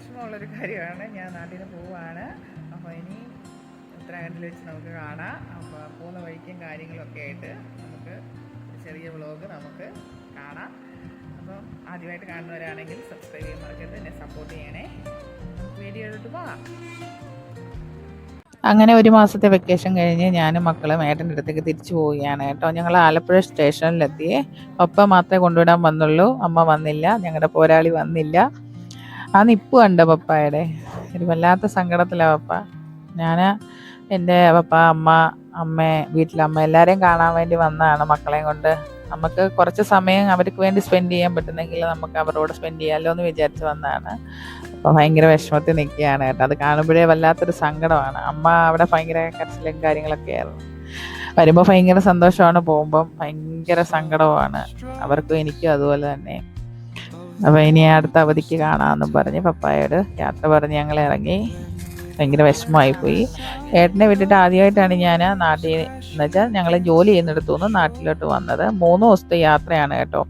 വിഷമമുള്ളൊരു കാര്യമാണ്. ഞാൻ നാട്ടിൽ പോവുകയാണ് അപ്പോൾ ഇനി ഉത്തരാഖണ്ഡിൽ വെച്ച് നമുക്ക് കാണാം. അപ്പോൾ പോകുന്ന വഴിക്കും കാര്യങ്ങളൊക്കെ ആയിട്ട് നമുക്ക് ചെറിയ വ്ളോഗ് നമുക്ക് കാണാം. അപ്പം ആദ്യമായിട്ട് കാണുന്നവരാണെങ്കിൽ സബ്സ്ക്രൈബ് ചെയ്യാൻ മറക്കരുത്. എന്നെ സപ്പോർട്ട് ചെയ്യണേ. നമുക്ക് വീഡിയോയിലോട്ട് പോകാം. അങ്ങനെ ഒരു മാസത്തെ വെക്കേഷൻ കഴിഞ്ഞ് ഞാനും മക്കളും ഏട്ടന്റെ അടുത്തേക്ക് തിരിച്ചു പോവുകയാണ് കേട്ടോ. ഞങ്ങൾ ആലപ്പുഴ സ്റ്റേഷനിലെത്തിയേ ഒപ്പം മാത്രമേ കൊണ്ടുവിടാൻ വന്നുള്ളൂ. അമ്മ വന്നില്ല. ഞങ്ങളുടെ പോരാളി വന്നില്ല. ആ നിപ്പ് കണ്ട പപ്പായുടെ. ഒരു വല്ലാത്ത സങ്കടത്തിലാണ് പപ്പ. ഞാൻ എന്റെ പപ്പ അമ്മ അമ്മ വീട്ടിലമ്മ എല്ലാവരെയും കാണാൻ വേണ്ടി വന്നതാണ് മക്കളെയും കൊണ്ട്. നമുക്ക് കുറച്ച് സമയം അവർക്ക് വേണ്ടി സ്പെൻഡ് ചെയ്യാൻ പറ്റുന്നെങ്കിൽ നമുക്ക് അവരോട് സ്പെൻഡ് ചെയ്യാമല്ലോ എന്ന് വിചാരിച്ച് വന്നതാണ്. അപ്പോൾ ഭയങ്കര വിഷമത്തിൽ നിൽക്കുകയാണ് കേട്ടോ. അത് കാണുമ്പോഴേ വല്ലാത്തൊരു സങ്കടമാണ്. അമ്മ അവിടെ ഭയങ്കര കരച്ചിലും കാര്യങ്ങളൊക്കെ ആയിരുന്നു. വരുമ്പോൾ ഭയങ്കര സന്തോഷമാണ്. പോകുമ്പം ഭയങ്കര സങ്കടമാണ് അവർക്കും എനിക്കും അതുപോലെ തന്നെ. അപ്പോൾ ഇനി അടുത്ത അവധിക്ക് കാണാമെന്നും പറഞ്ഞ് പപ്പായോട് യാത്ര പറഞ്ഞ് ഞങ്ങൾ ഇറങ്ങി. ഭയങ്കര വിഷമമായി പോയി. ഏട്ടനെ വിട്ടിട്ട് ആദ്യമായിട്ടാണ് ഞാൻ നാട്ടിൽ എന്ന് വെച്ചാൽ ഞങ്ങൾ ജോലി ചെയ്യുന്നിടത്തു നിന്ന് നാട്ടിലോട്ട് വന്നത്. മൂന്ന് ദിവസത്തെ യാത്രയാണ് കേട്ടോ.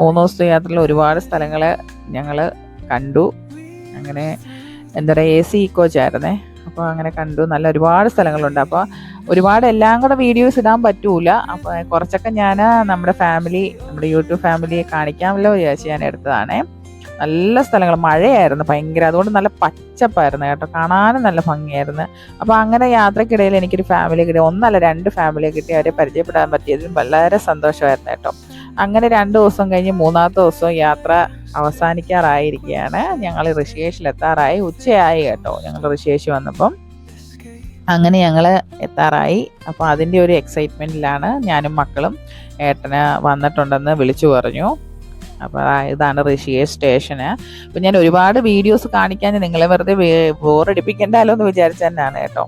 മൂന്ന് ദിവസത്തെ യാത്രയിൽ ഒരുപാട് സ്ഥലങ്ങൾ ഞങ്ങൾ കണ്ടു. അങ്ങനെ എന്താ പറയുക എ സി കോച്ചായിരുന്നേ അപ്പോൾ അങ്ങനെ കണ്ടു. നല്ല ഒരുപാട് സ്ഥലങ്ങളുണ്ട്. അപ്പോൾ ഒരുപാട് എല്ലാം കൂടെ വീഡിയോസ് ഇടാൻ പറ്റൂല. അപ്പോൾ കുറച്ചൊക്കെ ഞാൻ നമ്മുടെ ഫാമിലി നമ്മുടെ യൂട്യൂബ് ഫാമിലിയെ കാണിക്കാമല്ലോ വിചാരിച്ച് ഞാൻ എടുത്തതാണേ. നല്ല സ്ഥലങ്ങൾ. മഴയായിരുന്നു ഭയങ്കര. അതുകൊണ്ട് നല്ല പച്ചപ്പായിരുന്നു കേട്ടോ. കാണാനും നല്ല ഭംഗിയായിരുന്നു. അപ്പോൾ അങ്ങനെ യാത്രക്കിടയിൽ എനിക്കൊരു ഫാമിലി കിട്ടി. ഒന്നല്ല രണ്ട് ഫാമിലി കിട്ടി. അവരെ പരിചയപ്പെടാൻ പറ്റിയതിൽ വളരെ സന്തോഷമായിരുന്നു കേട്ടോ. അങ്ങനെ രണ്ട് ദിവസം കഴിഞ്ഞ് മൂന്നാമത്തെ ദിവസം യാത്ര അവസാനിക്കാറായിരിക്കുകയാണ്. ഞങ്ങൾ ഋഷികേശിലെത്താറായി. ഉച്ചയായി കേട്ടോ ഞങ്ങൾ ഋഷികേശ് വന്നപ്പം. അങ്ങനെ ഞങ്ങൾ എത്താറായി. അപ്പോൾ അതിന്റെ ഒരു എക്സൈറ്റ്മെന്റിലാണ് ഞാനും മക്കളും ഏട്ടന് വന്നിട്ടുണ്ടെന്ന് വിളിച്ചു പറഞ്ഞു. അപ്പോൾ ഇതാണ് ഋഷിയെ സ്റ്റേഷന്. അപ്പോൾ ഞാൻ ഒരുപാട് വീഡിയോസ് കാണിക്കാൻ നിങ്ങളെ വെറുതെ ബോറടിപ്പിക്കണ്ടല്ലോ എന്ന് വിചാരിച്ച തന്നെയാണ് കേട്ടോ.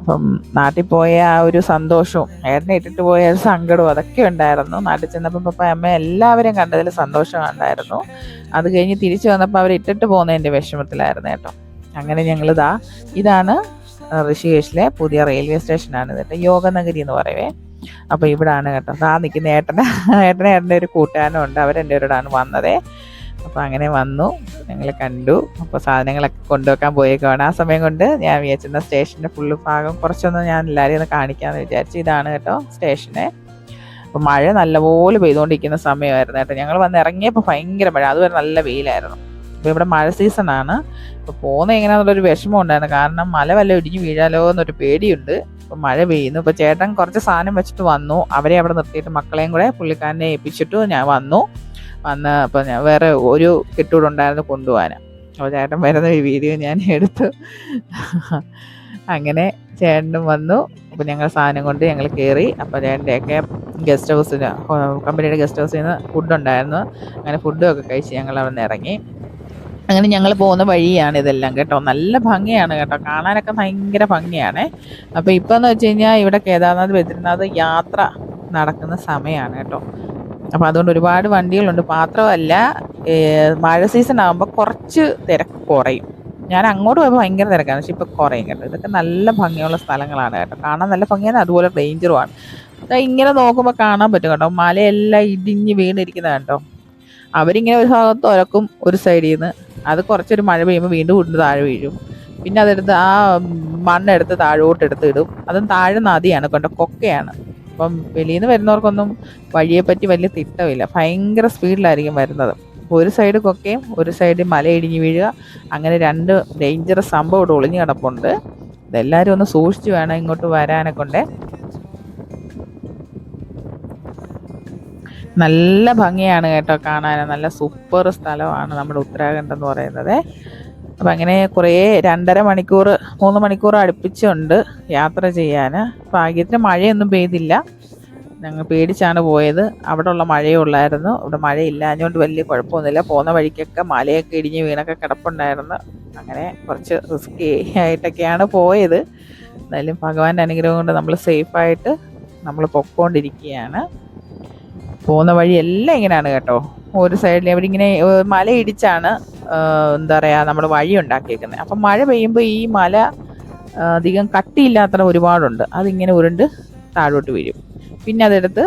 അപ്പം നാട്ടിൽ പോയ ആ ഒരു സന്തോഷവും ഏട്ടനെ ഇട്ടിട്ട് പോയ ഒരു സങ്കടവും അതൊക്കെ ഉണ്ടായിരുന്നു. നാട്ടിൽ ചെന്നപ്പോൾ പപ്പ അമ്മ എല്ലാവരും കണ്ടതിൽ സന്തോഷം ഉണ്ടായിരുന്നു. അത് കഴിഞ്ഞ് തിരിച്ചു വന്നപ്പോൾ അവർ ഇട്ടിട്ട് പോകുന്നതിന്റെ വിഷമത്തിലായിരുന്നു കേട്ടോ. അങ്ങനെ ഞങ്ങളിതാ ഇതാണ് ഋഷികേശിലെ പുതിയ റെയിൽവേ സ്റ്റേഷനാണ് കേട്ടോ. യോഗനഗരി എന്ന് പറയുവേ. അപ്പോൾ ഇവിടാണ് കേട്ടോ. ആ നിൽക്കുന്ന ഏട്ടന ഏട്ടനെ ഏട്ടന്റെ ഒരു കൂട്ടുകാരനും ഉണ്ട് അവരെന്റെ ഒരിടാണ് വന്നതേ. അപ്പോൾ അങ്ങനെ വന്നു. ഞങ്ങൾ കണ്ടു. അപ്പോൾ സാധനങ്ങളൊക്കെ കൊണ്ടുവെക്കാൻ പോയേക്കുവാണ്. ആ സമയം കൊണ്ട് ഞാൻ വിചാരിച്ചിരുന്ന സ്റ്റേഷന്റെ ഫുള്ള് ഭാഗം കുറച്ചൊന്നും ഞാൻ എല്ലാവരെയും ഒന്ന് കാണിക്കാമെന്ന് വിചാരിച്ചു. ഇതാണ് കേട്ടോ സ്റ്റേഷന് അപ്പോൾ മഴ നല്ലപോലെ പെയ്തുകൊണ്ടിരിക്കുന്ന സമയമായിരുന്നു കേട്ടോ. ഞങ്ങൾ വന്ന് ഇറങ്ങിയപ്പോൾ ഭയങ്കര മഴ. അതുവരെ നല്ല വെയിലായിരുന്നു. അപ്പോൾ ഇവിടെ മഴ സീസണാണ് അപ്പോൾ പോകുന്ന എങ്ങനെയാണെന്നുള്ളൊരു വിഷമം ഉണ്ടായിരുന്നു. കാരണം മല വല്ല ഇടിഞ്ഞ് വീഴാലോ എന്നൊരു പേടിയുണ്ട്. അപ്പോൾ മഴ പെയ്യുന്നു. ഇപ്പോൾ ചേട്ടൻ കുറച്ച് സാധനം വെച്ചിട്ട് വന്നു. അവരെ അവിടെ നിർത്തിയിട്ട് മക്കളെയും കൂടെ പുള്ളിക്കാരനെ ഏൽപ്പിച്ചിട്ട് ഞാൻ വന്നു. വന്ന് അപ്പോൾ ഞാൻ വേറെ ഒരു കെട്ടൂടെ ഉണ്ടായിരുന്നു കൊണ്ടുപോകാൻ അപ്പോൾ ചേട്ടൻ വരുന്ന ഒരു വീഡിയോ ഞാൻ എടുത്തു. അങ്ങനെ ചേട്ടനും വന്നു. അപ്പോൾ ഞങ്ങൾ സാധനം കൊണ്ട് ഞങ്ങൾ കയറി. അപ്പോൾ ചേട്ടന്റെയൊക്കെ ഗസ്റ്റ് ഹൗസിൽ കമ്പനിയുടെ ഗസ്റ്റ് ഹൗസിൽ നിന്ന് ഫുഡ് ഉണ്ടായിരുന്നു. അങ്ങനെ ഫുഡും ഒക്കെ കഴിച്ച് ഞങ്ങൾ അവിടെ നിന്ന് ഇറങ്ങി. അങ്ങനെ ഞങ്ങൾ പോകുന്ന വഴിയാണ് ഇതെല്ലാം കേട്ടോ. നല്ല ഭംഗിയാണ് കേട്ടോ. കാണാനൊക്കെ ഭയങ്കര ഭംഗിയാണ്. അപ്പോൾ ഇപ്പോൾ എന്ന് വെച്ച് കഴിഞ്ഞാൽ ഇവിടെ കേദാർനാഥ് ബദ്രിനാഥ് യാത്ര നടക്കുന്ന സമയമാണ് കേട്ടോ. അപ്പോൾ അതുകൊണ്ട് ഒരുപാട് വണ്ടികളുണ്ട്. മാത്രമല്ല മഴ സീസൺ ആകുമ്പോൾ കുറച്ച് തിരക്ക് കുറയും. ഞാൻ അങ്ങോട്ട് പോയപ്പോൾ ഭയങ്കര തിരക്കാണ്. പക്ഷെ ഇപ്പോൾ കുറയും കേട്ടോ. ഇതൊക്കെ നല്ല ഭംഗിയുള്ള സ്ഥലങ്ങളാണ് കേട്ടോ. കാണാൻ നല്ല ഭംഗിയാണ്. അതുപോലെ ഡേഞ്ചറുമാണ് ഇങ്ങനെ നോക്കുമ്പോൾ കാണാൻ പറ്റും കേട്ടോ. മലയെല്ലാം ഇടിഞ്ഞ് വീണിരിക്കുന്നത് കേട്ടോ. അവരിങ്ങനെ ഒരു ഭാഗത്ത് ഒരക്കും ഒരു സൈഡിൽ നിന്ന് അത് കുറച്ചൊരു മഴ പെയ്യുമ്പോൾ വീണ്ടും വീണ്ടും താഴെ വീഴും. പിന്നെ അതെടുത്ത് ആ മണ്ണെടുത്ത് താഴോട്ട് എടുത്ത് ഇടും അതും താഴെ നദിയാണ് കൊണ്ട? കൊക്കയാണ്. അപ്പം വെളിയിൽ നിന്ന് വരുന്നവർക്കൊന്നും വഴിയെപ്പറ്റി വലിയ തിട്ടമില്ല. ഭയങ്കര സ്പീഡിലായിരിക്കും വരുന്നത്. ഒരു സൈഡ് കൊക്കയും ഒരു സൈഡ് മല ഇടിഞ്ഞ് വീഴുക. അങ്ങനെ രണ്ട് ഡേഞ്ചറസ് സംഭവം ഇവിടെ ഒളിഞ്ഞു കിടപ്പുണ്ട്. ഇതെല്ലാവരും ഒന്ന് സൂക്ഷിച്ച് വേണം ഇങ്ങോട്ട് വരാനൊക്കെ നല്ല ഭംഗിയാണ് കേട്ടോ കാണാൻ. നല്ല സൂപ്പർ സ്ഥലമാണ് നമ്മുടെ ഉത്തരാഖണ്ഡ് എന്ന് പറയുന്നത്. അപ്പം അങ്ങനെ കുറേ രണ്ടര മണിക്കൂർ മൂന്ന് മണിക്കൂർ അടുപ്പിച്ചുണ്ട് യാത്ര ചെയ്യാൻ. ഭാഗ്യത്തിന് മഴയൊന്നും പെയ്തില്ല. ഞങ്ങൾ പേടിച്ചാണ് പോയത്. അവിടെ ഉള്ള മഴയേ ഉള്ളായിരുന്നു. ഇവിടെ മഴയില്ലാഞ്ഞുകൊണ്ട് വലിയ കുഴപ്പമൊന്നുമില്ല. പോകുന്ന വഴിക്കൊക്കെ മലയൊക്കെ ഇടിഞ്ഞ് വീണൊക്കെ കിടപ്പുണ്ടായിരുന്നു. അങ്ങനെ കുറച്ച് റിസ്കി ആയിട്ടൊക്കെയാണ് പോയത്. എന്തായാലും ഭഗവാന്റെ അനുഗ്രഹം കൊണ്ട് നമ്മൾ സേഫായിട്ട് നമ്മൾ പൊക്കോണ്ടിരിക്കുകയാണ്. പോകുന്ന വഴി എല്ലാം ഇങ്ങനെയാണ് കേട്ടോ. ഒരു സൈഡിൽ അവരിങ്ങനെ ഇങ്ങനെ മല ഇടിച്ചാണ് എന്താ പറയുക നമ്മൾ വഴി ഉണ്ടാക്കിയേക്കുന്നത് അപ്പം മഴ പെയ്യുമ്പോൾ ഈ മല അധികം കട്ടിയില്ലാത്ത ഒരുപാടുണ്ട്. അതിങ്ങനെ ഉരുണ്ട് താഴോട്ട് വീഴും. പിന്നെ അതെടുത്ത്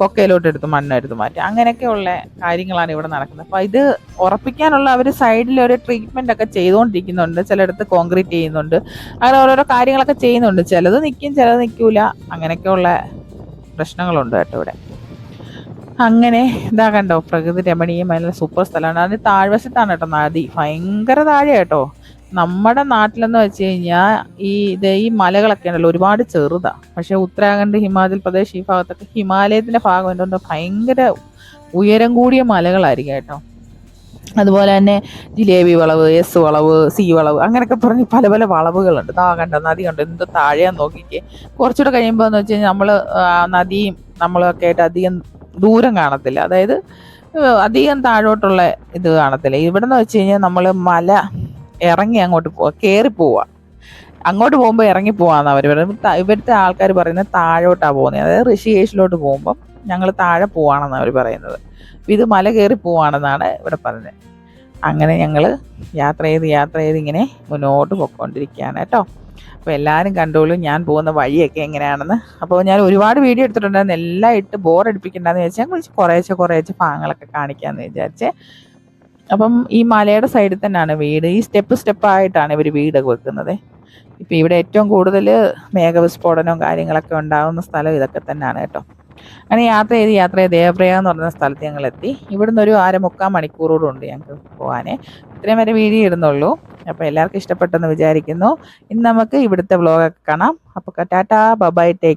കൊക്കയിലോട്ട് എടുത്ത് മണ്ണെടുത്ത് മാറ്റി. അങ്ങനെയൊക്കെയുള്ള കാര്യങ്ങളാണ് ഇവിടെ നടക്കുന്നത്. അപ്പോൾ ഇത് ഉറപ്പിക്കാനുള്ള അവർ സൈഡിൽ ഒരു ട്രീറ്റ്മെന്റ് ഒക്കെ ചെയ്തുകൊണ്ടിരിക്കുന്നുണ്ട് ചിലയിടത്ത് കോൺക്രീറ്റ് ചെയ്യുന്നുണ്ട്. അങ്ങനെ ഓരോരോ കാര്യങ്ങളൊക്കെ ചെയ്യുന്നുണ്ട്. ചിലത് നിൽക്കും ചിലത് നിൽക്കൂല അങ്ങനെയൊക്കെയുള്ള പ്രശ്നങ്ങളുണ്ട് കേട്ടോ ഇവിടെ. അങ്ങനെ ഇതാ കണ്ടോ പ്രകൃതി രമണീയമായ സൂപ്പർ സ്ഥലമാണ്. അതിന് താഴ്വശത്താണ് കേട്ടോ നദി. ഭയങ്കര താഴെ കേട്ടോ. നമ്മുടെ നാട്ടിലെന്ന് വെച്ച് കഴിഞ്ഞാൽ ഈ ഇത് ഈ മലകളൊക്കെ ഉണ്ടല്ലോ ഒരുപാട് ചെറുതാണ് പക്ഷേ ഉത്തരാഖണ്ഡ് ഹിമാചൽ പ്രദേശ് ഈ ഭാഗത്തൊക്കെ ഹിമാലയത്തിന്റെ ഭാഗം എന്തുകൊണ്ട് ഭയങ്കര ഉയരം കൂടിയ മലകളായിരിക്കും കേട്ടോ. അതുപോലെ തന്നെ ജിലേബി വളവ് എസ് വളവ് സി വളവ് അങ്ങനെയൊക്കെ പറഞ്ഞ് പല പല വളവുകളുണ്ട്. താ കണ്ടോ നദി കണ്ടോ എന്ത് താഴെയാന്ന് നോക്കിക്കേ. കുറച്ചുകൂടെ കഴിയുമ്പോൾ എന്ന് വെച്ച് കഴിഞ്ഞാൽ നമ്മൾ നദിയും നമ്മളൊക്കെ ആയിട്ട് അധികം ദൂരം കാണത്തില്ല. അതായത് അധികം താഴോട്ടുള്ള ഇത് കാണത്തില്ല. ഇവിടെ നിന്ന് വെച്ച് കഴിഞ്ഞാൽ നമ്മൾ മല ഇറങ്ങി അങ്ങോട്ട് പോവാ കയറി പോവാ. അങ്ങോട്ട് പോകുമ്പോൾ ഇറങ്ങി പോവാന്ന് അവർ പറയുന്നത്. ഇവിടുത്തെ ആൾക്കാർ പറയുന്നത് താഴോട്ടാണ് പോകുന്നത് അതായത് ഋഷികേശിലോട്ട് പോകുമ്പം ഞങ്ങൾ താഴെ പോവാണെന്ന് അവർ പറയുന്നത്. ഇത് മല കയറി പോവാണെന്നാണ് ഇവിടെ പറഞ്ഞത്. അങ്ങനെ ഞങ്ങൾ യാത്ര ചെയ്ത് യാത്ര ചെയ്ത് ഇങ്ങനെ മുന്നോട്ട് പോയിക്കൊണ്ടിരിക്കുകയാണ് കേട്ടോ. അപ്പോൾ എല്ലാവരും കണ്ടോളൂ ഞാൻ പോകുന്ന വഴിയൊക്കെ എങ്ങനെയാണെന്ന്. അപ്പോൾ ഞാൻ ഒരുപാട് വീഡിയോ എടുത്തിട്ടുണ്ടായിരുന്നു. എല്ലാം ഇട്ട് ബോർ അടിപ്പിക്കണ്ടെന്ന് വെച്ചാൽ കുറച്ച് കുറേശ്ശെ കുറേശ്ശെ ഭാഗങ്ങളൊക്കെ കാണിക്കാമെന്ന് വിചാരിച്ചേ. അപ്പം ഈ മലയുടെ സൈഡിൽ തന്നെയാണ് വീട്. ഈ സ്റ്റെപ്പ് സ്റ്റെപ്പായിട്ടാണ് ഇവർ വീട് വെക്കുന്നത്. ഇപ്പം ഇവിടെ ഏറ്റവും കൂടുതൽ മേഘവിസ്ഫോടനവും കാര്യങ്ങളൊക്കെ ഉണ്ടാകുന്ന സ്ഥലം ഇതൊക്കെ തന്നെയാണ് കേട്ടോ. അങ്ങനെ യാത്ര ചെയ്ത് യാത്ര ചെയ്ത് ദേവപ്രയ എന്ന് പറയുന്ന സ്ഥലത്ത് ഞങ്ങൾ എത്തി ഇവിടുന്ന് ഒരു അര മുക്കാൽ മണിക്കൂറോടുണ്ട് ഞങ്ങൾക്ക് പോകാനേ ഇത്രയും വരെ വീഡിയോ ഇടുന്നുള്ളൂ. അപ്പോൾ എല്ലാവർക്കും ഇഷ്ടപ്പെട്ടെന്ന് വിചാരിക്കുന്നു. ഇന്ന് നമുക്ക് ഇവിടുത്തെ വ്ളോഗൊക്കെ കാണാം. അപ്പോൾ ടാറ്റാ ബബായ് ടേക്ക്